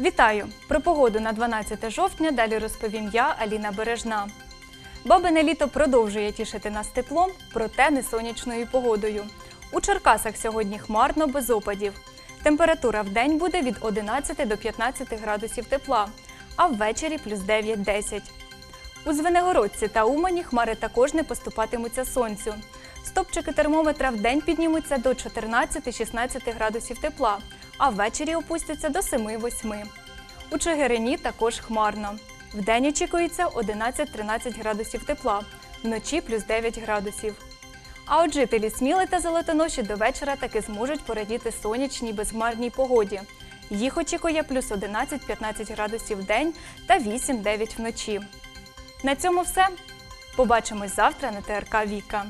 Вітаю! Про погоду на 12 жовтня далі розповім я, Аліна Бережна. Бабине літо продовжує тішити нас теплом, проте не сонячною погодою. У Черкасах сьогодні хмарно без опадів. Температура в день буде від 11 до 15 градусів тепла, а ввечері плюс 9-10. У Звенигородці та Умані хмари також не поступатимуться сонцю. Стопчики термометра в день піднімуться до 14-16 градусів тепла, а ввечері опустяться до 7-8. У Чигирині також хмарно. Вдень очікується 11-13 градусів тепла, вночі плюс 9 градусів. А от жителі Сміли та Золотоноші до вечора таки зможуть порадіти сонячній безхмарній погоді. Їх очікує плюс 11-15 градусів в день та 8-9 вночі. На цьому все. Побачимось завтра на ТРК Віка.